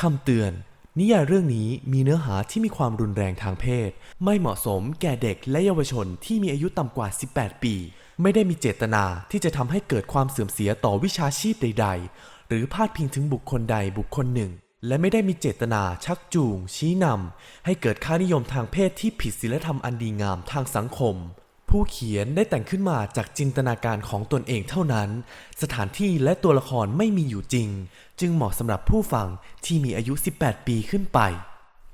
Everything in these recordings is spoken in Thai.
คำเตือน นิยายเรื่องนี้มีเนื้อหาที่มีความรุนแรงทางเพศ ไม่เหมาะสมแก่เด็กและเยาวชนที่มีอายุต่ำกว่า 18 ปี ไม่ได้มีเจตนาที่จะทำให้เกิดความเสื่อมเสียต่อวิชาชีพใด ๆ หรือพาดพิงถึงบุคคลใดบุคคลหนึ่ง และไม่ได้มีเจตนาชักจูง ชี้นำให้เกิดค่านิยมทางเพศที่ผิดศีลธรรมอันดีงามทางสังคมผู้เขียนได้แต่งขึ้นมาจากจินตนาการของตนเองเท่านั้น สถานที่และตัวละครไม่มีอยู่จริง จึงเหมาะสำหรับผู้ฟังที่มีอายุ 18 ปีขึ้นไป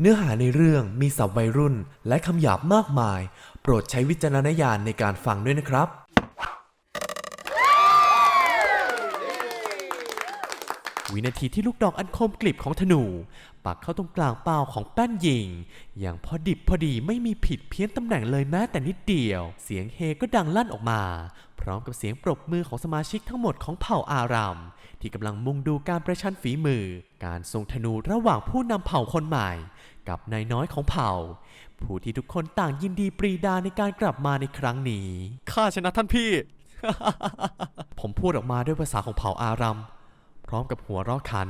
เนื้อหาในเรื่องมีศัพท์วัยรุ่นและคำหยาบมากมาย โปรดใช้วิจารณญาณในการฟังด้วยนะครับ วินาทีที่ลูกดอกอันคมกลิบของธนู ปักเข้าตรงกลางเป้าของแป้นยิง อย่างพอดิบพอดีไม่มีผิดเพี้ยนตำแหน่งเลยแม้แต่นิดเดียว เสียงเฮก็ดังลั่นออกมา พร้อมกับเสียงปรบมือของสมาชิกทั้งหมดของเผ่าอารามที่กำลังมุงดูการประชันฝีมือ การทรงธนูระหว่างผู้นำเผ่าคนใหม่ กับนายน้อยของเผ่า ผู้ที่ทุกคนต่างยินดีปรีดาในการกลับมาในครั้งนี้ข้าชนะท่านพี่ ผมพูดออกมาด้วยภาษาของเผ่าอารัมพ ร้อมกับหัวเราะขัน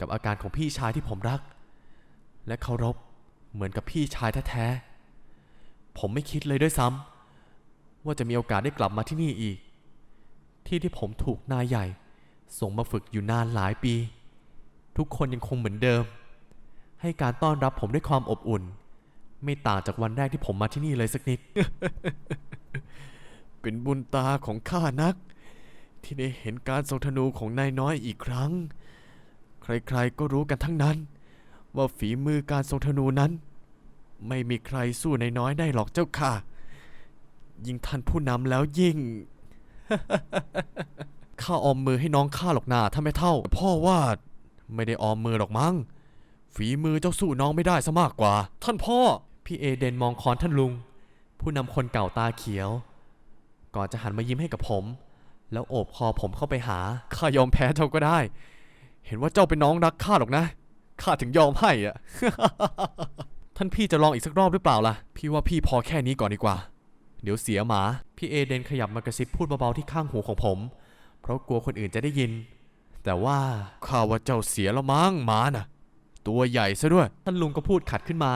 กับอาการของพี่ชายที่ผมรัก และเคารพเหมือนกับพี่ชายแท้ๆ ผมไม่คิดเลยด้วยซ้ำว่าจะมีโอกาสได้กลับมาที่นี่อีก ที่ที่ผมถูกนายใหญ่ ส่งมาฝึกอยู่นานหลายปี ทุกคนยังคงเหมือนเดิม ให้การต้อนรับผมด้วยความอบอุ่น ไม่ต่างจากวันแรกที่ผมมาที่นี่เลยสักนิด เป็นบุญตาของข้านัก ที่ได้เห็นการทรงธนูของนายน้อยอีกครั้ง ใครๆก็รู้กันทั้งนั้น ว่าฝีมือการทรงธนูนั้น ไม่มีใครสู้นายน้อยได้หรอกเจ้าค่ะ ยิ่งท่านผู้นำแล้วยิ่ง ข้าออมมือให้น้องข้าหรอกนาถ้าไม่เท่า พ่อว่าไม่ได้ออมมือหรอกมั้ง ฝีมือเจ้าสู้น้องไม่ได้ซะมากกว่า ท่านพ่อ พี่เอเดนมองคอนท่านลุง ผู้นำคนเก่าตาเขียว ก่อนจะหันมายิ้มให้กับผม แล้วโอบคอผมเข้าไปหา ข้ายอมแพ้เจ้าก็ได้ เห็นว่าเจ้าเป็นน้องรักข้าหรอกนะ ข้าถึงยอมให้อะท่านพี่จะลองอีกสักรอบหรือเปล่าล่ะ พี่ว่าพี่พอแค่นี้ก่อนดีกว่า เดี๋ยวเสียหมา พี่เอเดนขยับมากระซิบพูดเบาๆที่ข้างหูของผม เพราะกลัวคนอื่นจะได้ยิน แต่ว่าข้าว่าเจ้าเสียแล้วมั้งหมาน่ะ ตัวใหญ่ซะด้วย ท่านลุงก็พูดขัดขึ้นมา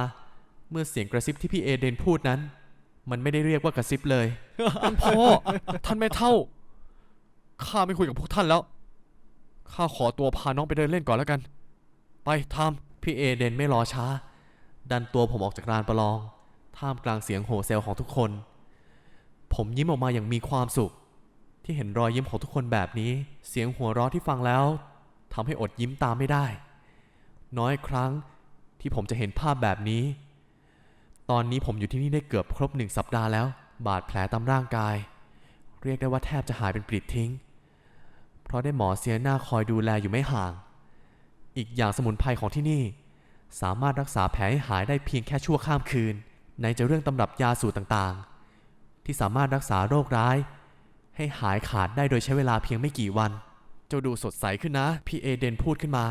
เมื่อเสียงกระซิบที่พี่เอเดนพูดนั้น มันไม่ได้เรียกว่ากระซิบเลย ท่านพ่อ ท่านไม่เท่า ข้าไม่คุยกับพวกท่านแล้ว ข้าขอตัวพาน้องไปเดินเล่นก่อนแล้วกัน ไปทำพี่เอเดนไม่รอช้า ดันตัวผมออกจากลานประลอง ท่ามกลางเสียงโห่เซลของทุกคน ผมยิ้มออกมาอย่างมีความสุข ที่เห็นรอยยิ้มของทุกคนแบบนี้ เสียงหัวเราะที่ฟังแล้วทำให้อดยิ้มตามไม่ได้ น้อยครั้งที่ผมจะเห็นภาพแบบนี้ ตอนนี้ผมอยู่ที่นี่ได้เกือบครบหนึ่งสัปดาห์แล้ว บาดแผลตามร่างกาย เรียกได้ว่าแทบจะหายเป็นปลิดทิ้ง เพราะได้หมอเสียหน้าคอยดูแลอยู่ไม่ห่าง อีกอย่างสมุนไพรของที่นี่ สามารถรักษาแผลให้หายได้เพียงแค่ชั่วข้ามคืน ในจะเรื่องตำรับยาสูตรต่างๆ ที่สามารถรักษาโรคร้าย ให้หายขาดได้โดยใช้เวลาเพียงไม่กี่วัน เจ้าดูสดใสขึ้นนะ พี่เอเดนพูดขึ้นมา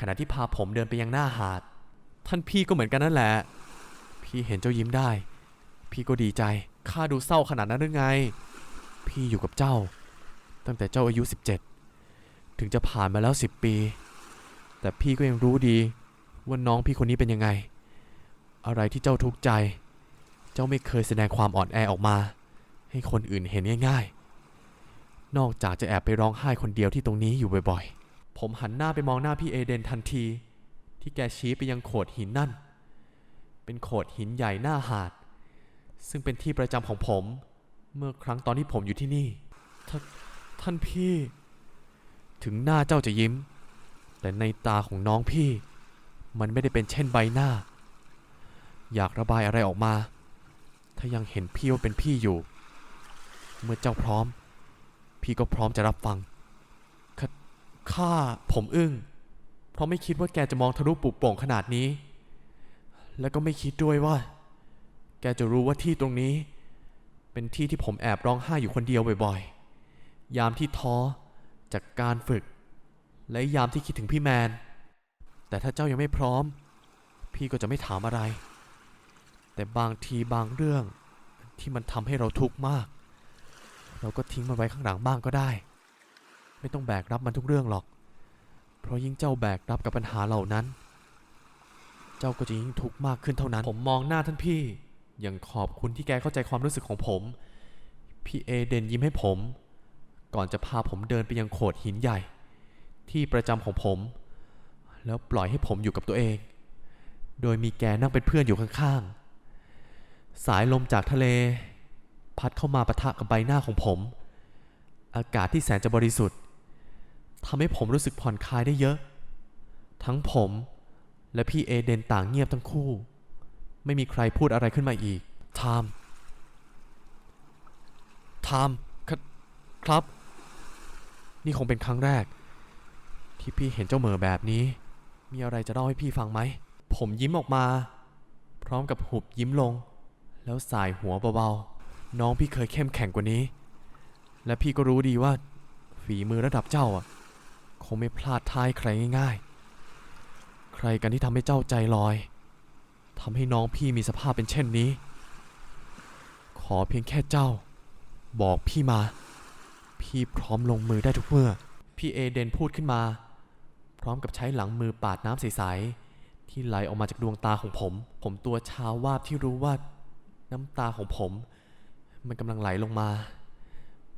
ขณะที่พาผมเดินไปยังหน้าหาด ท่านพี่ก็เหมือนกันนั่นแหละ พี่เห็นเจ้ายิ้มได้ พี่ก็ดีใจข้าดูเศร้าขนาดนั้นหรือไง พี่อยู่กับเจ้า ตั้งแต่เจ้าอายุ 17 ถึงจะผ่านมาแล้ว 10 ปี แต่พี่ก็ยังรู้ดีว่าน้องพี่คนนี้เป็นยังไง อะไรที่เจ้าทุกข์ใจ เจ้าไม่เคยแสดงความอ่อนแอออกมา ให้คนอื่นเห็นง่ายๆ นอกจากจะแอบไปร้องไห้คนเดียวที่ตรงนี้อยู่บ่อยๆ ผมหันหน้าไปมองหน้าพี่เอเดนทันที ที่แกชี้ไปยังโขดหินนั่น เป็นโขดหินใหญ่หน้าหาด ซึ่งเป็นที่ประจำของผม เมื่อครั้งตอนที่ผมอยู่ที่นี่ท ท่านพี่ ถึงหน้าเจ้าจะยิ้ม แต่ในตาของน้องพี่ มันไม่ได้เป็นเช่นใบหน้า อยากระบายอะไรออกมา ถ้ายังเห็นพี่ว่าเป็นพี่อยู่ เมื่อเจ้าพร้อม พี่ก็พร้อมจะรับฟังขข้าผมอึ้ง เพราะไม่คิดว่าแกจะมองทะลุปุโป่งขนาดนี้ แล้วก็ไม่คิดด้วยว่า แกจะรู้ว่าที่ตรงนี้ เป็นที่ที่ผมแอบร้องไห้อยู่คนเดียวบ่อยๆ ยามที่ท้อจากการฝึก และยามที่คิดถึงพี่แมน แต่ถ้าเจ้ายังไม่พร้อม พี่ก็จะไม่ถามอะไร แต่บางทีบางเรื่องที่มันทำให้เราทุกข์มาก เราก็ทิ้งมันไว้ข้างหลังบ้างก็ได้ ไม่ต้องแบกรับมันทุกเรื่องหรอก เพราะยิ่งเจ้าแบกรับกับปัญหาเหล่านั้น เจ้าก็จะยิ่งทุกข์มากขึ้นเท่านั้น ผมมองหน้าท่านพี่อย่างขอบคุณที่แกเข้าใจความรู้สึกของผม พี่เอเดนยิ้มให้ผม ก่อนจะพาผมเดินไปยังโขดหินใหญ่ ที่ประจำของผม แล้วปล่อยให้ผมอยู่กับตัวเอง โดยมีแกนั่งเป็นเพื่อนอยู่ข้างๆ สายลมจากทะเล พัดเข้ามาปะทะกับใบหน้าของผม อากาศที่แสนจะบริสุทธิ์ทำให้ผมรู้สึกผ่อนคลายได้เยอะ ทั้งผมและพี่เอเดนต่างเงียบทั้งคู่ ไม่มีใครพูดอะไรขึ้นมาอีกไทม์ไทม์ครับครับ นี่คงเป็นครั้งแรก ที่พี่เห็นเจ้าเหมอแบบนี้ มีอะไรจะเล่าให้พี่ฟังไหม ผมยิ้มออกมา พร้อมกับหุบยิ้มลง แล้วสายหัวเบาๆ น้องพี่เคยเข้มแข็งกว่านี้ และพี่ก็รู้ดีว่า ฝีมือระดับเจ้าอะ คงไม่พลาดทายใครง่ายๆ ใครกันที่ทำให้เจ้าใจลอยทำให้น้องพี่มีสภาพเป็นเช่นนี้ ขอเพียงแค่เจ้า บอกพี่มา พี่พร้อมลงมือได้ทุกเมื่อ พี่เอเดนพูดขึ้นมา พร้อมกับใช้หลังมือปาดน้ำใสๆที่ไหลออกมาจากดวงตาของผม ผมตัวชาวาบที่รู้ว่าน้ำตาของผม มันกำลังไหลลงมา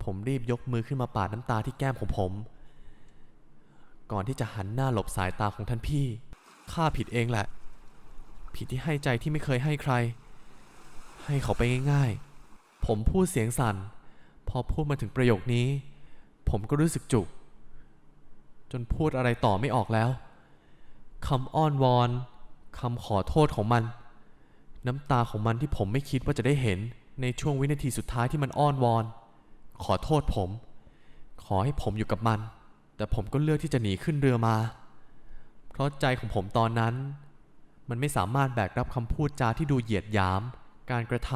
ผมรีบยกมือขึ้นมาปาดน้ำตาที่แก้มของผม ก่อนที่จะหันหน้าหลบสายตาของท่านพี่ข้าผิดเองแหละ ผิดที่ให้ใจที่ไม่เคยให้ใคร ให้เขาไปง่ายๆ ผมพูดเสียงสั่น พอพูดมาถึงประโยคนี้ ผมก็รู้สึกจุก จนพูดอะไรต่อไม่ออกแล้วคำอ้อนวอนคำขอโทษของมัน น้ำตาของมันที่ผมไม่คิดว่าจะได้เห็นในช่วงวินาทีสุดท้ายที่มันอ้อนวอน ขอโทษผม ขอให้ผมอยู่กับมัน แต่ผมก็เลือกที่จะหนีขึ้นเรือมา เพราะใจของผมตอนนั้น มันไม่สามารถแบกรับคำพูดจาที่ดูเหยียดหยาม การกระท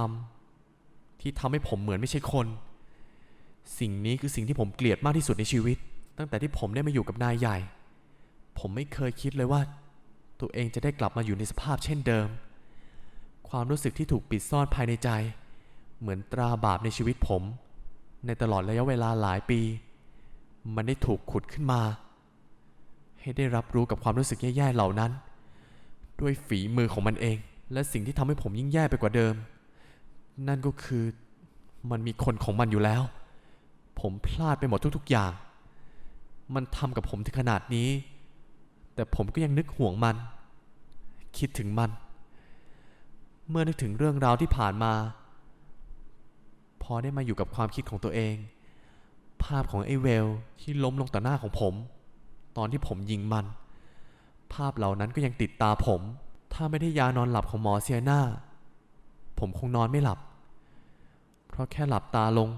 ำที่ทำให้ผมเหมือนไม่ใช่คน สิ่งนี้คือสิ่งที่ผมเกลียดมากที่สุดในชีวิต ตั้งแต่ที่ผมได้มาอยู่กับนายใหญ่ ผมไม่เคยคิดเลยว่า ตัวเองจะได้กลับมาอยู่ในสภาพเช่นเดิม ความรู้สึกที่ถูกปิดซ่อนภายในใจ เหมือนตราบาปในชีวิตผม ในตลอดระยะเวลาหลายปี มันได้ถูกขุดขึ้นมา ให้ได้รับรู้กับความรู้สึกแย่ๆเหล่านั้น ด้วยฝีมือของมันเอง และสิ่งที่ทำให้ผมยิ่งแย่ไปกว่าเดิม นั่นก็คือมันมีคนของมันอยู่แล้ว ผมพลาดไปหมดทุกๆอย่าง มันทำกับผมถึงขนาดนี้ แต่ผมก็ยังนึกห่วงมัน คิดถึงมัน เมื่อนึกถึงเรื่องราวที่ผ่านมา พอได้มาอยู่กับความคิดของตัวเอง ภาพของไอ้เวลที่ล้มลงต่อหน้าของผม ตอนที่ผมยิงมัน ภาพเหล่านั้นก็ยังติดตาผม ถ้าไม่ได้ยานอนหลับของหมอเซียนาผมคงนอนไม่หลับ เพราะแค่หลับตาลง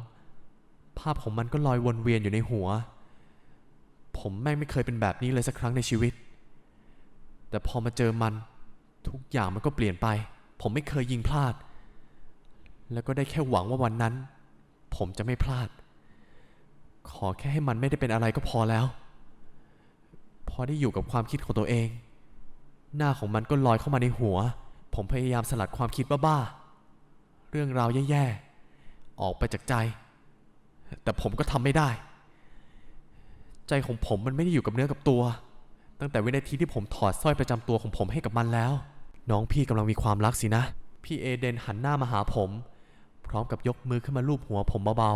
ภาพของมันก็ลอยวนเวียนอยู่ในหัว ผมแม่งไม่เคยเป็นแบบนี้เลยสักครั้งในชีวิต แต่พอมาเจอมัน ทุกอย่างมันก็เปลี่ยนไป ผมไม่เคยยิงพลาด แล้วก็ได้แค่หวังว่าวันนั้น ผมจะไม่พลาด ขอแค่ให้มันไม่ได้เป็นอะไรก็พอแล้ว พอได้อยู่กับความคิดของตัวเอง หน้าของมันก็ลอยเข้ามาในหัว ผมพยายามสลัดความคิดบ้าๆเรื่องราวแย่ๆออกไปจากใจ แต่ผมก็ทำไม่ได้ ใจของผมมันไม่ได้อยู่กับเนื้อกับตัว ตั้งแต่วินาทีที่ผมถอดสร้อยประจำตัวของผมให้กับมันแล้ว น้องพี่กำลังมีความรักสินะ พี่เอเดนหันหน้ามาหาผม พร้อมกับยกมือขึ้นมาลูบหัวผมเบา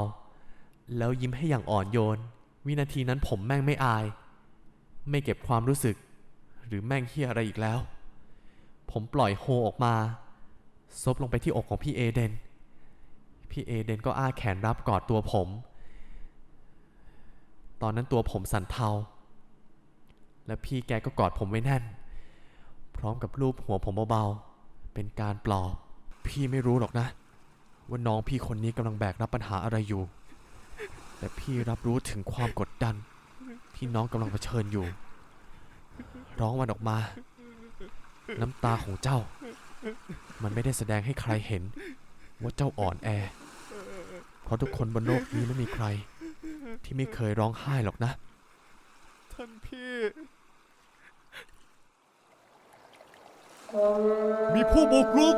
ๆ แล้วยิ้มให้อย่างอ่อนโยน วินาทีนั้นผมแม่งไม่อาย ไม่เก็บความรู้สึก หรือแม่งเฮียอะไรอีกแล้ว ผมปล่อยโฮออกมาซบลงไปที่อกของพี่เอเดน พี่เอเดนก็อ้าแขนรับกอดตัวผม ตอนนั้นตัวผมสั่นเทา และพี่แกก็กอดผมไว้แน่น พร้อมกับลูบหัวผมเบาๆ เป็นการปลอบ พี่ไม่รู้หรอกนะ ว่าน้องพี่คนนี้กำลังแบกรับปัญหาอะไรอยู่ แต่พี่รับรู้ถึงความกดดัน ที่น้องกำลังเผชิญอยู่ ร้องมันออกมา น้ำตาของเจ้า มันไม่ได้แสดงให้ใครเห็นว่าเจ้าอ่อนแอ เพราะทุกคนบนโลกนี้ไม่มีใคร ที่ไม่เคยร้องไห้หรอกนะ ท่านพี่ มีผู้บุกรุก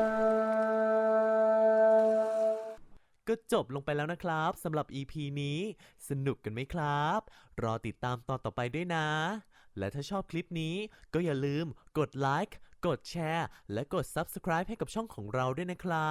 ก็จบลงไปแล้วนะครับสำหรับ EP นี้ สนุกกันไหมครับ รอติดตามตอนต่อไปด้วยนะ และถ้าชอบคลิปนี้ก็อย่าลืมกดไลค์ กดแชร์ และกด Subscribe ให้กับช่องของเราด้วยนะครับ